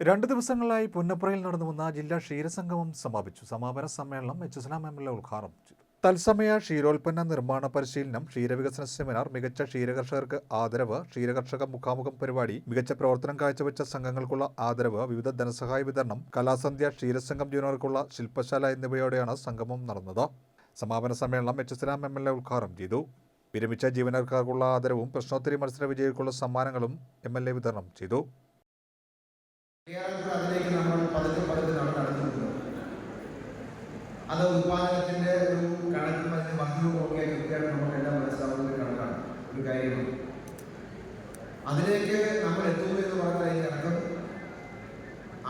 രണ്ട് ദിവസങ്ങളായി പുന്നപ്രയിൽ നടന്നു വന്ന ജില്ലാ ക്ഷീരസംഗമം സമാപിച്ചു. സമാപന സമ്മേളനം H Salam M L A ഉദ്ഘാടനം ചെയ്തു. തത്സമയ ക്ഷീരോൽപ്പന്ന നിർമ്മാണ പരിശീലനം ക്ഷീരവികസന സെമിനാർ മികച്ച ക്ഷീരകർഷകർക്ക് ആദരവ് ക്ഷീരകർഷക മുഖാമുഖം പരിപാടി മികച്ച പ്രവർത്തനം കാഴ്ചവെച്ച സംഘങ്ങൾക്കുള്ള ആദരവ് വിവിധ ധനസഹായ വിതരണം കലാസന്ധ്യ ക്ഷീരസംഘം ജൂനിയർക്കുള്ള ശില്പശാല എന്നിവയോടെയാണ് സംഗമം നടന്നത്. സമാപന സമ്മേളനം H Salam M L A ഉദ്ഘാടനം ചെയ്തു. വിരമിച്ച ജീവനക്കാർക്കുള്ള ആദരവും പ്രശ്നോത്തരി മത്സര വിജയികൾക്കുള്ള സമ്മാനങ്ങളും എം എൽ എ വിതരണം ചെയ്തു. അതിലേക്ക് നമ്മൾ പതുക്കെ പതുക്കെ നമ്മൾ നടത്തുന്നുണ്ട് അത് ഉത്പാദനത്തിന്റെ ഒരു കണക്കും അതിന്റെ വർദ്ധനവും ഒക്കെ കൃത്യമായിട്ട് നമുക്കെല്ലാം മനസ്സിലാവുന്ന ഒരു കണക്കാണ് ഒരു കാര്യമാണ്. അതിലേക്ക് നമ്മൾ എത്തുന്നു എന്ന് പറഞ്ഞാൽ ഈ കണക്കം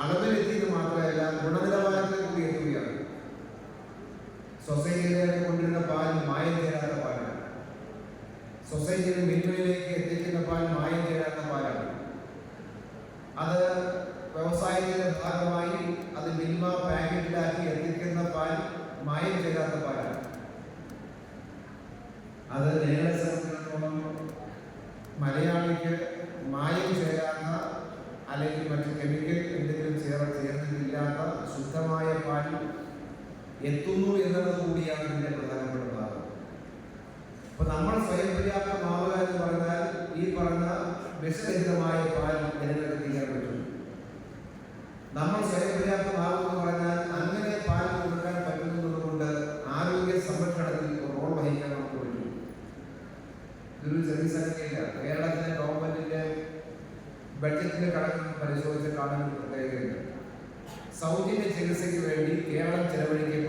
അളവിലെത്തിയത് മാത്രമല്ല ഗുണനിലവാരത്തിൽ കൂടി എത്തുകയാണ്. സൊസൈറ്റിയിലേക്ക് കൊണ്ടിരുന്ന പാൽ മായം ചേരാത്ത പാലാണ്. സൊസൈറ്റിയുടെ മിൽമയിലേക്ക് എത്തിക്കുന്ന പാൽ മായം ചേരാത്ത പാലാണ് അത് വ്യവസായത്തിന്റെ ഭാഗമായി അത് മിൽമ പാക്കറ്റിലാക്കി എത്തിക്കുന്ന പാൽ മായം ചേരാത്ത പാലാണ്. അത് നേരെ സംബന്ധിച്ചിടത്തോളം മലയാളിക്ക് മായം ചേരാത്ത അല്ലെങ്കിൽ മറ്റ് കെമിക്കൽ എന്തെങ്കിലും ചേർ ചേർന്നിട്ടില്ലാത്ത ശുദ്ധമായ പാൽ എത്തുന്നു എന്നത് കൂടിയാണ് ഇതിന്റെ പ്രധാനപ്പെട്ട ഭാഗം. അപ്പൊ നമ്മൾ സ്വയം പര്യാപ്തമാവുക എന്ന് പറഞ്ഞാൽ ഈ പറഞ്ഞ വിഷരഹിതമായ പാൽ ജനങ്ങൾക്ക് എത്തിക്കാൻ പറ്റും നമ്മൾ സ്വയം പര്യാപ്തമാകും എന്ന് പറഞ്ഞാൽ അങ്ങനെ പാൽ കൊടുക്കാൻ പറ്റുന്നതുകൊണ്ട് ആരോഗ്യ സംരക്ഷണത്തിൽ റോൾ വഹിക്കാൻ നമുക്ക് പറ്റും. ഇതൊരു ചെറിയ സംഖ്യയില്ല. കേരളത്തിലെ ഗവൺമെന്റിന്റെ ബഡ്ജറ്റിന്റെ കണക്ക് പരിശോധിച്ച് കാണാൻ പ്രത്യേകതയുണ്ട്. സൗജന്യ ചികിത്സയ്ക്ക് വേണ്ടി കേരളം ചെലവഴിക്കപ്പെടുന്ന